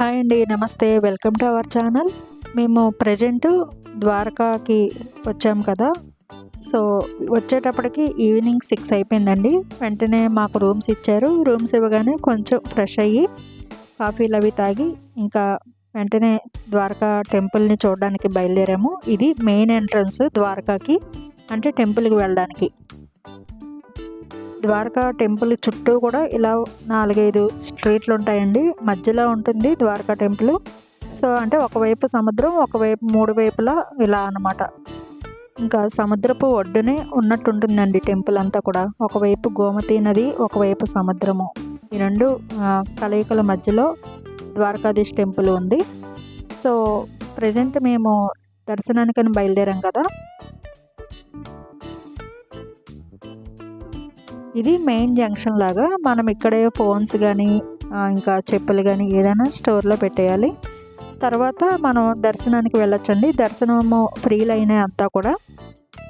Hi అండి నమస్తే. Welcome to our channel. మేము ప్రజెంట్ ద్వారకాకి వచ్చాం కదా. సో వచ్చేటప్పటికి ఈవినింగ్ సిక్స్ అయిపోయిందండి. వెంటనే మాకు రూమ్స్ ఇచ్చారు. రూమ్స్ ఇవ్వగానే కొంచెం ఫ్రెష్ అయ్యి కాఫీలు అవి తాగి ఇంకా వెంటనే ద్వారకా టెంపుల్ని చూడడానికి బయలుదేరాము. ఇది మెయిన్ ఎంట్రన్స్ ద్వారకాకి అంటే టెంపుల్కి వెళ్ళడానికి. ద్వారకా టెంపుల్ చుట్టూ కూడా ఇలా నాలుగైదు స్ట్రీట్లు ఉంటాయండి. మధ్యలో ఉంటుంది ద్వారకా టెంపుల్. సో అంటే ఒకవైపు సముద్రం ఒకవైపు మూడు వైపులా ఇలా అన్నమాట. ఇంకా సముద్రపు ఒడ్డునే ఉన్నట్టుంటుందండి టెంపుల్ అంతా కూడా. ఒకవైపు గోమతి నది ఒకవైపు సముద్రము. ఈ రెండు కలయికల మధ్యలో ద్వారకాధీష్ టెంపుల్ ఉంది. సో ప్రజెంట్ మేము దర్శనానికని బయలుదేరాం కదా. ఇది మెయిన్ జంక్షన్ లాగా మనం ఇక్కడే ఫోన్స్ కానీ ఇంకా చెప్పులు కానీ ఏదైనా స్టోర్లో పెట్టేయాలి. తర్వాత మనం దర్శనానికి వెళ్ళొచ్చండి. దర్శనము ఫ్రీలు లైనే అంతా కూడా.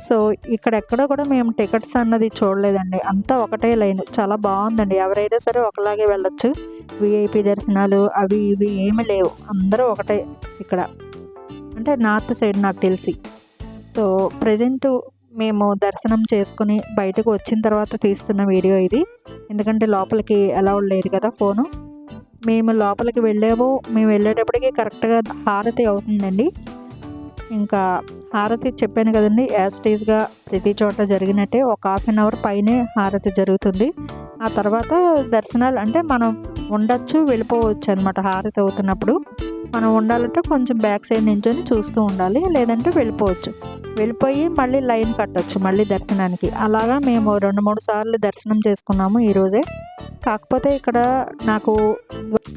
సో ఇక్కడ ఎక్కడ కూడా మేము టికెట్స్ అన్నది చూడలేదండి. అంతా ఒకటే లైన్. చాలా బాగుందండి. ఎవరైనా సరే ఒకలాగే వెళ్ళొచ్చు. విఐపి దర్శనాలు అవి ఇవి ఏమి లేవు. అందరూ ఒకటే ఇక్కడ. అంటే నార్త్ సైడ్ నాకు తెలిసి. సో ప్రజెంట్ మేము దర్శనం చేసుకుని బయటకు వచ్చిన తర్వాత తీస్తున్న వీడియో ఇది. ఎందుకంటే లోపలికి అలౌడ్ లేదు కదా ఫోను. మేము లోపలికి వెళ్ళాము. మేము వెళ్ళేటప్పటికి కరెక్ట్గా హారతి అవుతుందండి. ఇంకా హారతి చెప్పాను కదండి యాస్టీజ్గా ప్రతి చోట జరిగినట్టే ఒక హాఫ్ అన్ అవర్ పైనే హారతి జరుగుతుంది. ఆ తర్వాత దర్శనాలు అంటే మనం ఉండొచ్చు వెళ్ళిపోవచ్చు అనమాట హారతి అవుతున్నప్పుడు. మనం ఉండాలంటే కొంచెం బ్యాక్ సైడ్ నించొని చూస్తూ ఉండాలి లేదంటే వెళ్ళిపోవచ్చు. వెళ్ళిపోయి మళ్ళీ లైన్ కట్టొచ్చు మళ్ళీ దర్శనానికి. అలాగా మేము రెండు మూడు సార్లు దర్శనం చేసుకున్నాము ఈరోజే కాకపోతే ఇక్కడ నాకు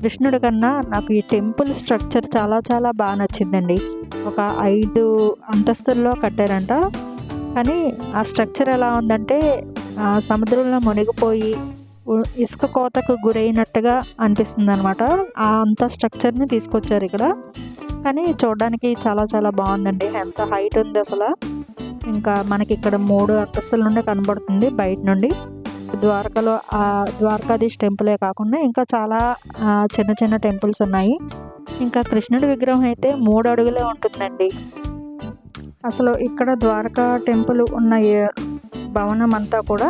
కృష్ణుడి కన్నా నాకు ఈ టెంపుల్ స్ట్రక్చర్ చాలా చాలా బాగా నచ్చిందండి. ఒక ఐదు అంతస్తుల్లో కట్టారంట. కానీ ఆ స్ట్రక్చర్ ఎలా ఉందంటే ఆ సముద్రంలో మునిగిపోయి ఇసుక కోతకు గురైనట్టుగా అనిపిస్తుంది అనమాట ఆ అంత స్ట్రక్చర్ని తీసుకొచ్చారు ఇక్కడ. కానీ చూడడానికి చాలా చాలా బాగుందండి. ఎంత హైట్ ఉంది అసలు. ఇంకా మనకి ఇక్కడ మూడు అంతస్తుల నుండి కనబడుతుంది బయట నుండి. ద్వారకలో ఆ ద్వారకాధీష్ టెంపులే కాకుండా ఇంకా చాలా చిన్న చిన్న టెంపుల్స్ ఉన్నాయి. ఇంకా కృష్ణుడి విగ్రహం అయితే మూడు అడుగులే ఉంటుందండి. అసలు ఇక్కడ ద్వారకా టెంపుల్ ఉన్న భవనం అంతా కూడా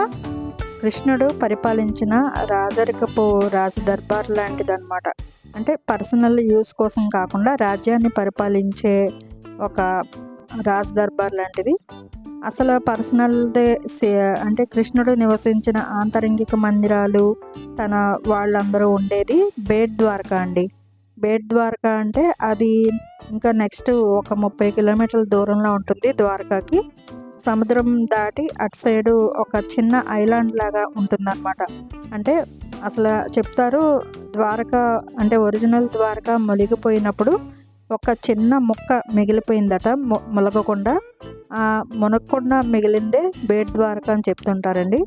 కృష్ణుడు పరిపాలించిన రాజరికపు రాజ దర్బార్ లాంటిదన్నమాట. అంటే పర్సనల్ యూస్ కోసం కాకుండా రాజ్యాన్ని పరిపాలించే ఒక రాజ దర్బార్ లాంటిది. అసలు పర్సనల్దే అంటే కృష్ణుడు నివసించిన ఆంతరంగిక మందిరాలు తన వాళ్ళందరూ ఉండేది బేట్ ద్వారకా అండి. బేట్ ద్వారకా అంటే అది ఇంకా నెక్స్ట్ ఒక ముప్పై కిలోమీటర్ల దూరంలో ఉంటుంది ద్వారకాకి. సముద్రం దాటి అటు సైడు ఒక చిన్న ఐలాండ్ లాగా ఉంటుందన్నమాట. అంటే అసలు చెప్తారు ద్వారక అంటే ఒరిజినల్ ద్వారక మునిగిపోయినప్పుడు ఒక చిన్న ముక్క మిగిలిపోయిందట ములగకుండా. ఆ మునగకుండా మిగిలిందే బేట్ ద్వారక అని చెప్తుంటారండి.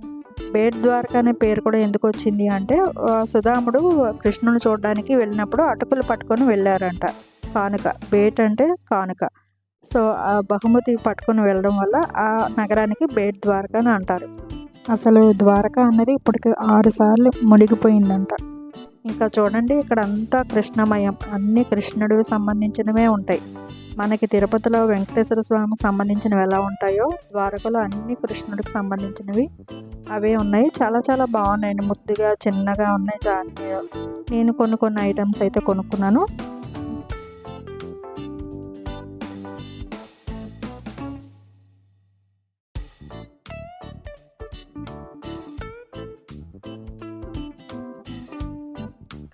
బేట్ ద్వారక అనే పేరు కూడా ఎందుకు వచ్చింది అంటే సుధాముడు కృష్ణుని చూడడానికి వెళ్ళినప్పుడు అటుకులు పట్టుకొని వెళ్ళారంట. కానుక బేట్ అంటే కానుక. సో ఆ బహుమతి పట్టుకొని వెళ్ళడం వల్ల ఆ నగరానికి బేట్ ద్వారక అని అంటారు. అసలు ద్వారక అన్నది ఇప్పటికి ఆరు సార్లు మునిగిపోయిందంట. ఇంకా చూడండి ఇక్కడ అంతా కృష్ణమయం. అన్ని కృష్ణుడికి సంబంధించినవే ఉంటాయి. మనకి తిరుపతిలో వెంకటేశ్వర స్వామికి సంబంధించినవి ఎలా ఉంటాయో ద్వారకలో అన్ని కృష్ణుడికి సంబంధించినవి అవే ఉన్నాయి. చాలా చాలా బాగున్నాయండి. ముద్దుగా చిన్నగా ఉన్నాయి చాలా నేను కొన్ని కొన్ని ఐటమ్స్ అయితే కొనుక్కున్నాను.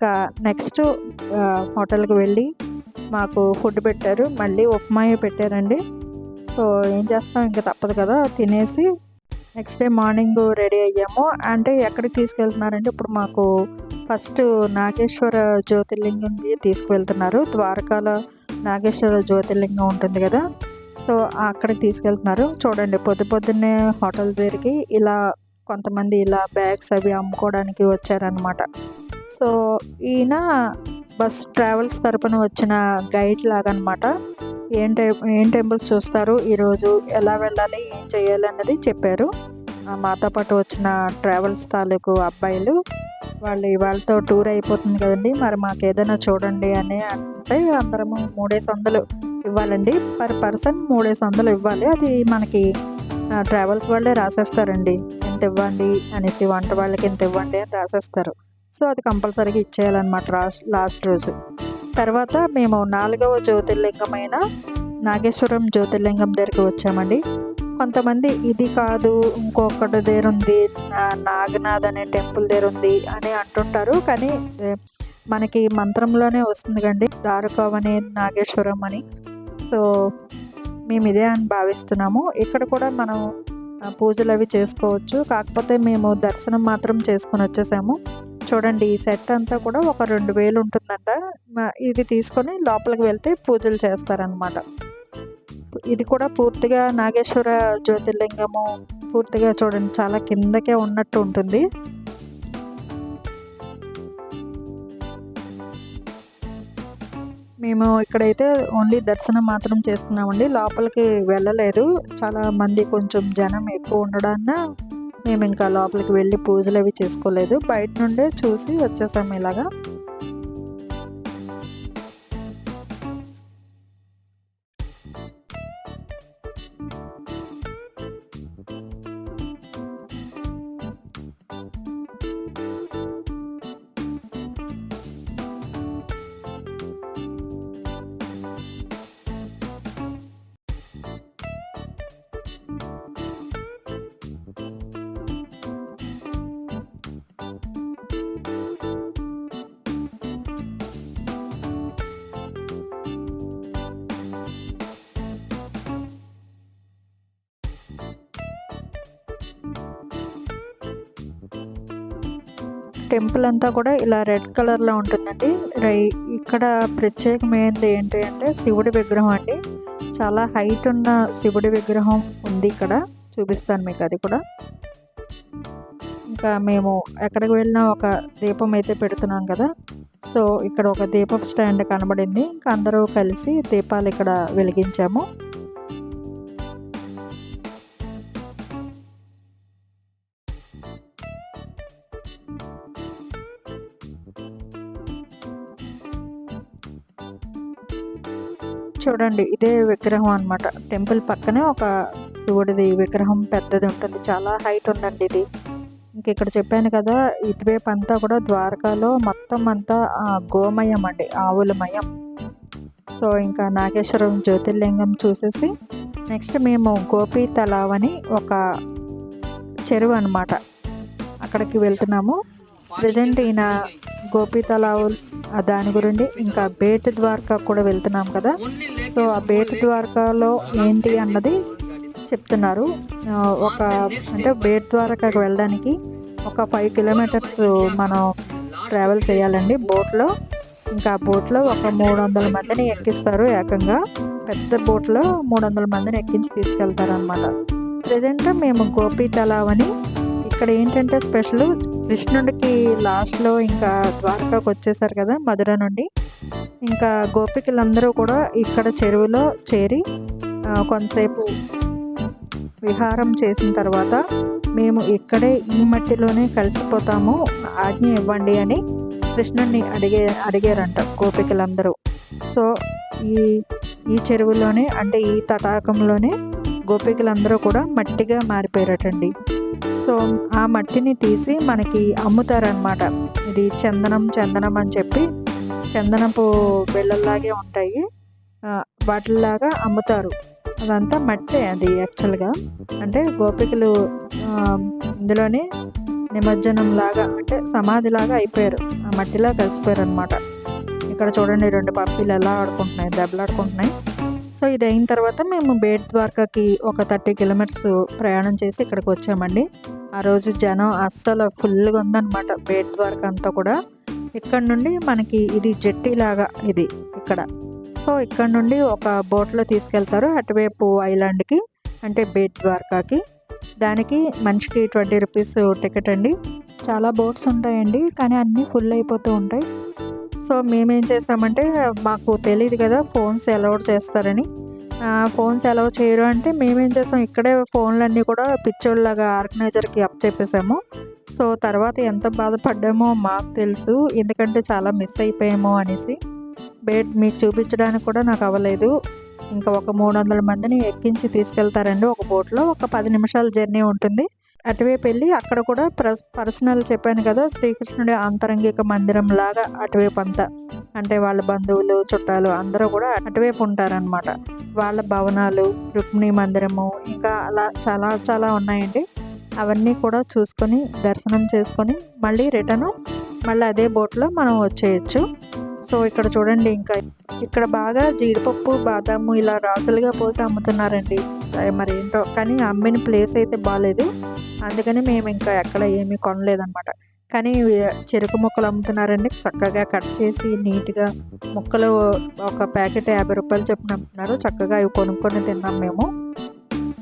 ఇంకా నెక్స్ట్ హోటల్కి వెళ్ళి మాకు ఫుడ్ పెట్టారు. మళ్ళీ ఉప్మాయే పెట్టారండి. సో ఏం చేస్తాం ఇంకా తప్పదు కదా తినేసి నెక్స్ట్ డే మార్నింగ్ రెడీ అయ్యాము. అంటే ఎక్కడికి తీసుకెళ్తున్నారంటే ఇప్పుడు మాకు ఫస్ట్ నాగేశ్వర జ్యోతిర్లింగంకి తీసుకువెళ్తున్నారు. ద్వారకాలో నాగేశ్వర జ్యోతిర్లింగం ఉంటుంది కదా సో అక్కడికి తీసుకెళ్తున్నారు. చూడండి పొద్దు పొద్దున్నే హోటల్ దగ్గరికి ఇలా కొంతమంది ఇలా బ్యాగ్స్ అవి అమ్ముకోవడానికి వచ్చారనమాట సో ఈయన బస్ ట్రావెల్స్ తరపున వచ్చిన గైడ్ లాగా ఏం టై ఏం టెంపుల్స్ చూస్తారు? ఈరోజు ఎలా వెళ్ళాలి? ఏం చేయాలి? అన్నది చెప్పారు. మాతో పాటు వచ్చిన ట్రావెల్స్ తాలూకు అబ్బాయిలు వాళ్ళు ఇవాళతో టూర్ అయిపోతుంది కదండి. మరి మాకు ఏదైనా చూడండి అని అంటే అందరము మూడేసి వందలు ఇవ్వాలండి. పర్ పర్సన్ మూడేసి వందలు ఇవ్వాలి. అది మనకి ట్రావెల్స్ వాళ్ళే రాసేస్తారండి. ఇంత ఇవ్వండి అనేసి వంట వాళ్ళకి ఇంత ఇవ్వండి అని రాసేస్తారు. సో అది కంపల్సరీగా ఇచ్చేయాలన్నమాట లాస్ట్ లాస్ట్ రోజు. తర్వాత మేము నాలుగవ జ్యోతిర్లింగమైన నాగేశ్వరం జ్యోతిర్లింగం దగ్గరికి వచ్చామండి. కొంతమంది ఇది కాదు ఇంకొకటి దగ్గర ఉంది నా- నాగనాథ్ అనే టెంపుల్ దగ్గర ఉంది అని అంటుంటారు. కానీ మనకి మంత్రంలోనే వస్తుంది కండి దారుకవనే నాగేశ్వరం అని. సో మేము ఇదే అని భావిస్తున్నాము. ఇక్కడ కూడా మనం పూజలు అవి చేసుకోవచ్చు. కాకపోతే మేము దర్శనం మాత్రం చేసుకొని వచ్చేసాము. చూడండి ఈ సెట్ అంతా కూడా ఒక రెండు వేలు ఉంటుందంట. ఇది తీసుకొని లోపలికి వెళ్తే పూజలు చేస్తారనమాట ఇది కూడా పూర్తిగా నాగేశ్వర జ్యోతిర్లింగము పూర్తిగా చూడండి చాలా కిందకే ఉన్నట్టు ఉంటుంది. మేము ఇక్కడైతే ఓన్లీ దర్శనం మాత్రం చేసుకున్నామండి. లోపలికి వెళ్ళలేదు. చాలా మంది కొంచెం జనం ఎక్కువ ఉండడాన్న మేము ఇంకా లోపలికి వెళ్ళి పూజలు అవి చేసుకోలేదు. బయట నుండే చూసి వచ్చేసాము ఇలాగా. టెంపుల్ అంతా కూడా ఇలా రెడ్ కలర్లో ఉంటుందండి. రై ఇక్కడ ప్రత్యేకమైనది ఏంటి అంటే శివుడి విగ్రహం అండి. చాలా హైట్ ఉన్న శివుడి విగ్రహం ఉంది ఇక్కడ. చూపిస్తాను మీకు అది కూడా. ఇంకా మేము ఎక్కడికి వెళ్ళినా ఒక దీపం అయితే పెడుతున్నాం కదా. సో ఇక్కడ ఒక దీపం స్టాండ్ కనబడింది. ఇంకా అందరూ కలిసి దీపాలు ఇక్కడ వెలిగించాము. చూడండి ఇదే విగ్రహం అన్నమాట. టెంపుల్ పక్కనే ఒక శివుడిది విగ్రహం పెద్దది ఉంటుంది. చాలా హైట్ ఉందండి ఇది. ఇంక ఇక్కడ చెప్పాను కదా ఇటువైపు అంతా కూడా ద్వారకాలో మొత్తం అంతా గోమయం అండి ఆవులమయం సో ఇంకా నాగేశ్వరం జ్యోతిర్లింగం చూసేసి నెక్స్ట్ మేము గోపి తలావ్ అని ఒక చెరువు అన్నమాట. అక్కడికి వెళ్తున్నాము. ప్రజెంట్ ఈయన గోపి దాని గురించి ఇంకా బేట్ ద్వారకా కూడా వెళ్తున్నాం కదా. సో ఆ బేట్ ద్వారకాలో ఏంటి అన్నది చెప్తున్నారు. ఒక అంటే బేట్ ద్వారకాకి వెళ్ళడానికి ఒక ఫైవ్ కిలోమీటర్స్ మనం ట్రావెల్ చేయాలండి బోట్లో. ఇంకా బోట్లో ఒక మూడు వందల మందిని ఎక్కిస్తారు ఏకంగా. పెద్ద బోట్లో మూడు వందల మందిని ఎక్కించి తీసుకెళ్తారు అనమాట ప్రజెంట్ మేము గోపి తలావ్ అని ఇక్కడ ఏంటంటే స్పెషల్ కృష్ణుడికి లాస్ట్లో ఇంకా ద్వారకాకు వచ్చేసారు కదా మధుర నుండి. ఇంకా గోపికలందరూ కూడా ఇక్కడ చెరువులో చేరి కొంతసేపు విహారం చేసిన తర్వాత మేము ఇక్కడే ఈ మట్టిలోనే కలిసిపోతాము ఆజ్ఞ ఇవ్వండి అని కృష్ణుడిని అడిగే అడిగారంట గోపికలందరూ. సో ఈ ఈ చెరువులోనే అంటే ఈ తటాకంలోనే గోపికలందరూ కూడా మట్టిగా మారిపోయారటండి. సో ఆ మట్టిని తీసి మనకి అమ్ముతారనమాట ఇది చందనం చందనం అని చెప్పి చందనపు బిళ్ళల్లాగే ఉంటాయి. వాటిలాగా అమ్ముతారు. అదంతా మట్టే అది యాక్చువల్గా. అంటే గోపికలు ఇందులోనే నిమజ్జనం లాగా అంటే సమాధి లాగా అయిపోయారు. ఆ మట్టిలా కలిసిపోయారు అనమాట ఇక్కడ చూడండి రెండు పప్పీలు ఎలా ఆడుకుంటున్నాయి దెబ్బలాడుకుంటున్నాయి. సో ఇది అయిన తర్వాత మేము బేట్ ద్వారకాకి ఒక థర్టీ కిలోమీటర్స్ ప్రయాణం చేసి ఇక్కడికి వచ్చామండి. ఆ రోజు జనం అస్సలు ఫుల్గా ఉందన్నమాట బేట్ ద్వారకా అంతా కూడా. ఇక్కడ నుండి మనకి ఇది జట్టి లాగా ఇది ఇక్కడ. సో ఇక్కడ నుండి ఒక బోట్లో తీసుకెళ్తారు అటువైపు ఐలాండ్కి అంటే బేట్ ద్వారకాకి. దానికి మనిషికి ట్వంటీ రూపీస్ టికెట్ అండి. చాలా బోట్స్ ఉంటాయండి కానీ అన్నీ ఫుల్ అయిపోతూ ఉంటాయి. సో మేమేం చేసామంటే మాకు తెలియదు కదా ఫోన్స్ అలౌడ్ చేస్తారని. ఫోన్స్ అలౌ చేయరు అంటే మేమేం చేసాం ఇక్కడే ఫోన్లన్నీ కూడా పిచ్చోళ్ళలాగా ఆర్గనైజర్కి అప్ చెప్పేసాము. సో తర్వాత ఎంత బాధపడ్డామో మాకు తెలుసు ఎందుకంటే చాలా మిస్ అయిపోయామో అనేసి. బేట్ మీకు చూపించడానికి కూడా నాకు అవ్వలేదు. ఇంకా ఒక మూడు వందల మందిని ఎక్కించి తీసుకెళ్తారండి ఒక బోట్లో ఒక పది నిమిషాల జర్నీ ఉంటుంది. అటువైపు వెళ్ళి అక్కడ కూడా పర్స్ పర్సనల్ చెప్పాను కదా శ్రీకృష్ణుడి అంతరంగిక మందిరం లాగా అటువైపు అంతా. అంటే వాళ్ళ బంధువులు చుట్టాలు అందరూ కూడా అటువైపు ఉంటారనమాట వాళ్ళ భవనాలు రుక్మిణి మందిరము ఇంకా అలా చాలా చాలా ఉన్నాయండి. అవన్నీ కూడా చూసుకొని దర్శనం చేసుకొని మళ్ళీ రిటర్న్ మళ్ళీ అదే బోట్లో మనం వచ్చేయచ్చు. సో ఇక్కడ చూడండి ఇంకా. ఇక్కడ బాగా జీడిపప్పు బాదాము ఇలా రాసులుగా పోసి అమ్ముతున్నారండి. మరి ఏంటో. కానీ అమ్మిన ప్లేస్ అయితే బాగాలేదు అందుకని మేము ఇంకా ఎక్కడ ఏమీ కొనలేదన్నమాట. కానీ చెరుకు ముక్కలు అమ్ముతున్నారండి. చక్కగా కట్ చేసి నీట్గా ముక్కలు ఒక ప్యాకెట్ యాభై రూపాయలు చొప్పున అమ్ముతున్నారు. చక్కగా అవి కొనుక్కొని తిన్నాం మేము.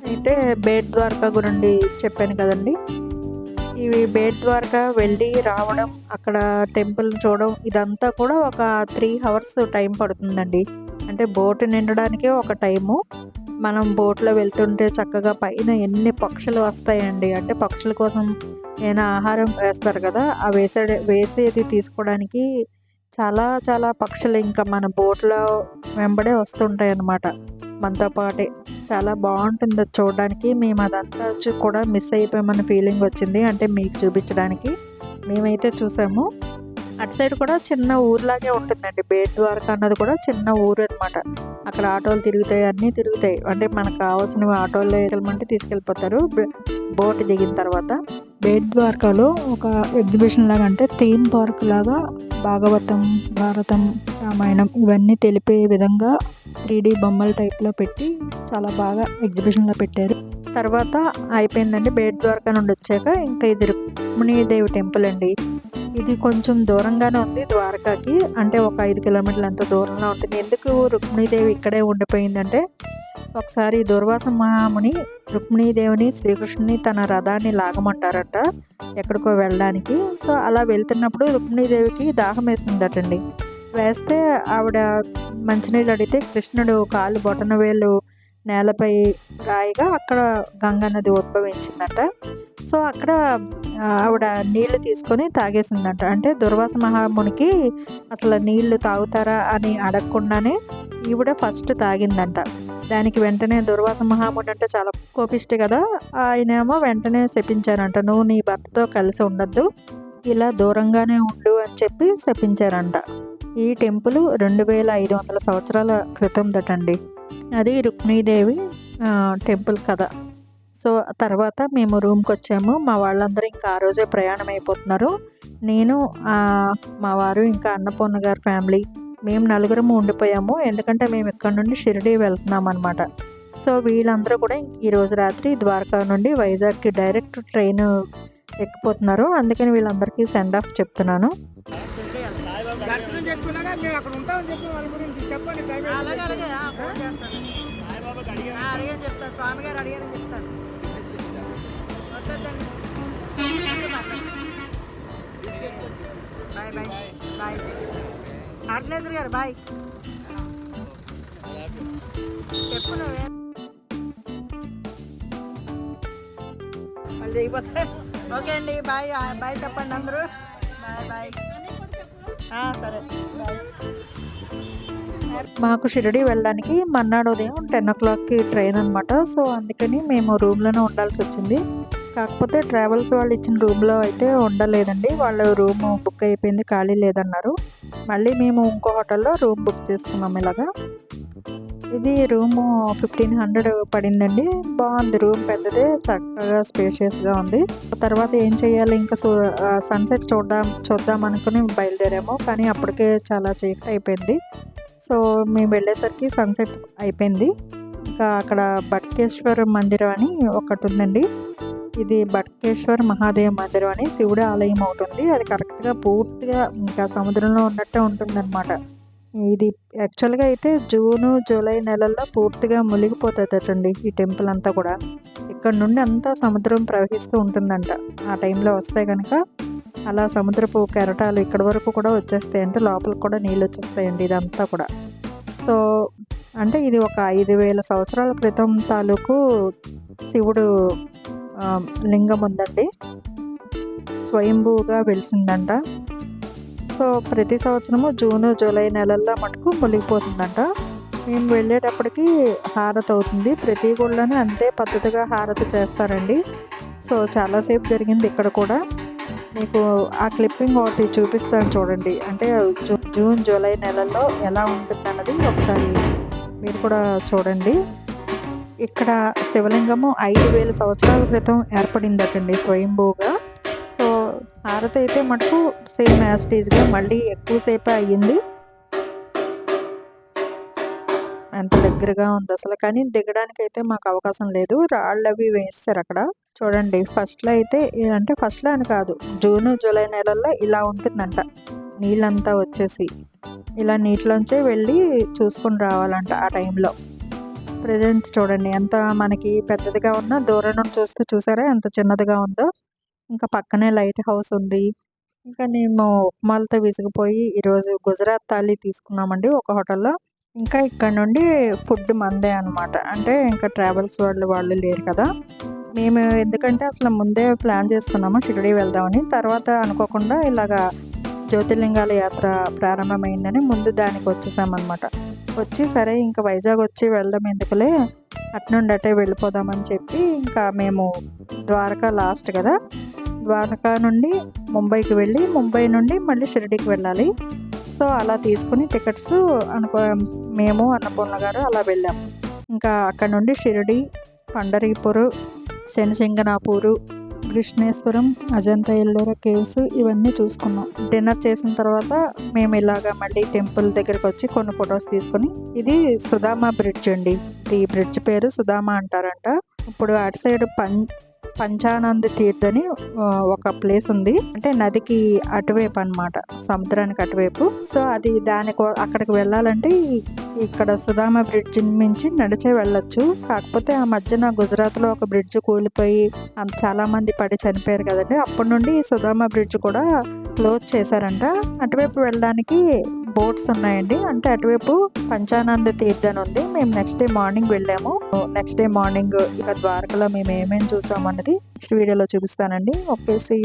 అయితే బేట్ ద్వారకా గురండి చెప్పాను కదండి. ఇవి బేట్ ద్వారకా వెళ్ళి రావడం అక్కడ టెంపుల్ చూడడం ఇదంతా కూడా ఒక త్రీ అవర్స్ టైం పడుతుందండి. అంటే బోట్ నిండడానికే ఒక టైము. మనం బోట్లో వెళ్తుంటే చక్కగా పైన ఎన్ని పక్షులు వస్తాయండి. అంటే పక్షుల కోసం ఏమైనా ఆహారం వేస్తారు కదా ఆ వేసే వేసేది తీసుకోవడానికి చాలా చాలా పక్షులు ఇంకా మన బోట్లో వెంబడే వస్తుంటాయి అన్నమాట మనతో పాటే చాలా బాగుంటుంది అది చూడడానికి. మేము అదంతా కూడా మిస్ అయిపోయామని ఫీలింగ్ వచ్చింది. అంటే మీకు చూపించడానికి మేమైతే చూసాము. అటు సైడ్ కూడా చిన్న ఊర్లాగే ఉంటుందండి. బేట్ ద్వారకా అన్నది కూడా చిన్న ఊరు అనమాట అక్కడ ఆటోలు తిరుగుతాయి అన్నీ తిరుగుతాయి. అంటే మనకు కావాల్సిన ఆటోల్లో వెళ్ళమంటే తీసుకెళ్ళిపోతారు. బోట్ దిగిన తర్వాత బేట్ ద్వారకాలో ఒక ఎగ్జిబిషన్ లాగా అంటే థీమ్ పార్క్ లాగా భాగవతం భారతం రామాయణం ఇవన్నీ తెలిపే విధంగా త్రీ డి బొమ్మల టైప్లో పెట్టి చాలా బాగా ఎగ్జిబిషన్లో పెట్టారు. తర్వాత అయిపోయిందండి. బేట్ ద్వారకా నుండి వచ్చాక ఇంకా ఇది రుక్మిణీదేవి టెంపుల్ అండి. ఇది కొంచెం దూరంగానే ఉంది ద్వారకాకి. అంటే ఒక ఐదు కిలోమీటర్లు అంత దూరంలో ఉంటుంది. ఎందుకు రుక్మిణీదేవి ఇక్కడే ఉండిపోయిందంటే ఒకసారి దుర్వాస మహాముని రుక్మిణీదేవిని శ్రీకృష్ణుని తన రథాన్ని లాగమంటారట ఎక్కడికో వెళ్ళడానికి. సో అలా వెళ్తున్నప్పుడు రుక్మిణీదేవికి దాహం వేసిందటండి. వేస్తే ఆవిడ మంచినీళ్ళు అడిగితే కృష్ణుడు కాలు బొటన వేలు నేలపై రాయిగా అక్కడ గంగా నది ఉద్భవించిందట. సో అక్కడ ఆవిడ నీళ్ళు తీసుకొని తాగేసిందంట. అంటే దుర్వాస మహామునికి అసలు నీళ్ళు తాగుతారా అని అడగకుండానే ఈవిడ ఫస్ట్ తాగిందంట. దానికి వెంటనే దుర్వాస మహాముడు అంటే చాలా కోపిష్టి కదా ఆయనేమో వెంటనే శపించారంట. నువ్వు నీ భర్తతో కలిసి ఉండద్దు ఇలా దూరంగానే ఉండు అని చెప్పి శపించారంట. ఈ టెంపుల్ రెండు వేల ఐదు వందల సంవత్సరాల క్రితం దటండి. అది రుక్మిణీదేవి టెంపుల్ కథ. సో తర్వాత మేము రూమ్కి వచ్చాము మా వాళ్ళందరూ ఇంకా ఆ రోజే ప్రయాణం అయిపోతున్నారు నేను మా వారు ఇంకా అన్నపూర్ణ గారి ఫ్యామిలీ మేము నలుగురము ఉండిపోయాము. ఎందుకంటే మేము ఇక్కడ నుండి షిరిడి వెళ్తున్నాం అనమాట సో వీళ్ళందరూ కూడా ఈరోజు రాత్రి ద్వారకా నుండి వైజాగ్కి డైరెక్ట్ ట్రైన్ ఎక్కిపోతున్నారు. అందుకని వీళ్ళందరికీ సెండ్ ఆఫ్ చెప్తున్నాను. చెప్పండి అలాగే అలాగే ఆ, ఫోన్ అడిగాను చెప్తాను. స్వామి గారు అడిగారని చెప్తాను బాయ్ బాయ్ బాయ్ ఆర్గనైజర్ గారు బాయ్ చెప్పు నువ్వే. మళ్ళీ దిగిపోతా. ఓకే అండి బాయ్ బాయ్ చెప్పండి అందరూ. బాయ్ బాయ్ సరే. మాకు షిరిడి వెళ్ళడానికి మన్నాడు ఉదయం టెన్ ఓ క్లాక్కి ట్రైన్ అనమాట సో అందుకని మేము రూమ్లోనే ఉండాల్సి వచ్చింది. కాకపోతే ట్రావెల్స్ వాళ్ళు ఇచ్చిన రూమ్లో అయితే ఉండలేదండి. వాళ్ళు రూమ్ బుక్ అయిపోయింది ఖాళీ లేదన్నారు. మళ్ళీ మేము ఇంకో హోటల్లో రూమ్ బుక్ చేసుకున్నాం ఇలాగా. ఇది రూమ్ ఫిఫ్టీన్ హండ్రెడ్ పడిందండి. బాగుంది. రూమ్ పెద్దదే చక్కగా స్పేషియస్గా ఉంది. తర్వాత ఏం చేయాలి? ఇంకా సన్సెట్ చూద్దాం చూద్దాం అనుకుని బయలుదేరాము. కానీ అప్పటికే చాలా చీకటి అయిపోయింది. సో మేము వెళ్ళేసరికి సన్సెట్ అయిపోయింది. ఇంకా అక్కడ బట్కేశ్వర మందిరం అని ఒకటి ఉందండి. ఇది బట్కేశ్వర మహాదేవ మందిరం అని శివుడి ఆలయం అవుతుంది. అది కరెక్ట్గా పూర్తిగా ఇంకా సముద్రంలో ఉన్నట్టే ఉంటుందన్నమాట. ఇది యాక్చువల్గా అయితే జూను జూలై నెలల్లో పూర్తిగా మునిగిపోతుందటండి ఈ టెంపుల్ అంతా కూడా. ఇక్కడ నుండి అంతా సముద్రం ప్రవహిస్తూ ఉంటుందంట. ఆ టైంలో వస్తే కనుక అలా సముద్రపు కెరటాలు ఇక్కడ వరకు కూడా వచ్చేస్తాయి అంటే లోపలికి కూడా నీళ్ళు వచ్చేస్తాయండి ఇదంతా కూడా. సో అంటే ఇది ఒక ఐదు వేల సంవత్సరాల క్రితం తాలూకు శివుడు లింగం ఉందండి. స్వయంభూగా వెలిసిందంట. సో ప్రతి సంవత్సరము జూన్ జూలై నెలల్లో మటుకు మునిగిపోతుందంట. మేము వెళ్ళేటప్పటికి హారతి అవుతుంది. ప్రతి గుళ్ళని అంతే పద్ధతిగా హారతి చేస్తారండి. సో చాలాసేపు జరిగింది ఇక్కడ కూడా. మీకు ఆ క్లిప్పింగ్ ఒకటి చూపిస్తాను చూడండి. అంటే జూ- జూన్ జూలై నెలల్లో ఎలా ఉంటుంది అన్నది ఒకసారి మీరు కూడా చూడండి. ఇక్కడ శివలింగము ఐదు వేల సంవత్సరాల క్రితం ఏర్పడిందటండి స్వయంభూగా. హారతి అయితే మటుకు సేమ్ యాస్టేజ్గా మళ్ళీ ఎక్కువసేపే అయ్యింది. ఎంత దగ్గరగా ఉంది అసలు. కానీ దిగడానికి అయితే మాకు అవకాశం లేదు. రాళ్ళు అవి వేస్తారు అక్కడ. చూడండి ఫస్ట్లో అయితే అంటే ఫస్ట్లో అని కాదు. జూన్ జూలై నెలల్లో ఇలా ఉంటుందంట. నీళ్ళంతా వచ్చేసి. ఇలా నీటిలోంచే వెళ్ళి చూసుకొని రావాలంట ఆ టైంలో. ప్రజెంట్ చూడండి ఎంత మనకి పెద్దదిగా ఉన్నా దూరం నుండి చూస్తే చూసారా? ఎంత చిన్నదిగా ఉందో. ఇంకా పక్కనే లైట్ హౌస్ ఉంది. ఇంకా మేము ఉప్మాలతో విసిగిపోయి ఈరోజు గుజరాత్ థాలీ తీసుకున్నామండి ఒక హోటల్లో. ఇంకా ఇక్కడ నుండి ఫుడ్ మందే అనమాట అంటే ఇంకా ట్రావెల్స్ వాళ్ళు వాళ్ళు లేరు కదా. మేము ఎందుకంటే అసలు ముందే ప్లాన్ చేసుకున్నాము షిరిడి వెళ్దామని. తర్వాత అనుకోకుండా ఇలాగా జ్యోతిర్లింగాల యాత్ర ప్రారంభమైందని ముందు దానికి వచ్చేసామన్నమాట. వచ్చి సరే ఇంకా వైజాగ్ వచ్చి వెళ్ళడం ఎందుకులే? అట్నుండి అటే వెళ్ళిపోదామని చెప్పి ఇంకా మేము ద్వారకా లాస్ట్ కదా. ద్వారకా నుండి ముంబైకి వెళ్ళి ముంబై నుండి మళ్ళీ షిరిడీకి వెళ్ళాలి. సో అలా తీసుకుని టికెట్స్ అనుకో మేము అన్నపూర్ణ గారు అలా వెళ్ళాం. ఇంకా అక్కడ నుండి షిరిడి పండరీపురు శనిసింగనాపూరు కృష్ణేశ్వరం అజంతా ఎల్లోరా కేవ్స్ ఇవన్నీ చూసుకున్నాం. డిన్నర్ చేసిన తర్వాత మేము ఇలాగా మళ్ళీ టెంపుల్ దగ్గరికి వచ్చి కొన్ని ఫొటోస్ తీసుకుని ఇది సుధామా బ్రిడ్జ్ అండి. ఈ బ్రిడ్జ్ పేరు సుధామా అంటారంట. ఇప్పుడు అటు సైడ్ పం పంచానంద్ తీర్థ్ అని ఒక ప్లేస్ ఉంది. అంటే నదికి అటువైపు అన్నమాట సముద్రానికి అటువైపు. సో అది దానికి అక్కడికి వెళ్ళాలంటే ఇక్కడ సుధామ బ్రిడ్జ్ మించి నడిచే వెళ్ళొచ్చు. కాకపోతే ఆ మధ్యన గుజరాత్లో ఒక బ్రిడ్జ్ కూలిపోయి చాలా మంది పడి చనిపోయారు కదండి. అప్పటి నుండి ఈ సుధామ బ్రిడ్జ్ కూడా క్లోజ్ చేశారంట. అటువైపు వెళ్ళడానికి బోట్స్ ఉన్నాయండి. అంటే అటువైపు పంచానంద తీర్థ అని ఉంది. మేము నెక్స్ట్ డే మార్నింగ్ వెళ్ళాము. నెక్స్ట్ డే మార్నింగ్ ఇక ద్వారకలో మేము ఏమేమి చూసాం అన్నది నెక్స్ట్ వీడియోలో చూపిస్తానండి. Okay see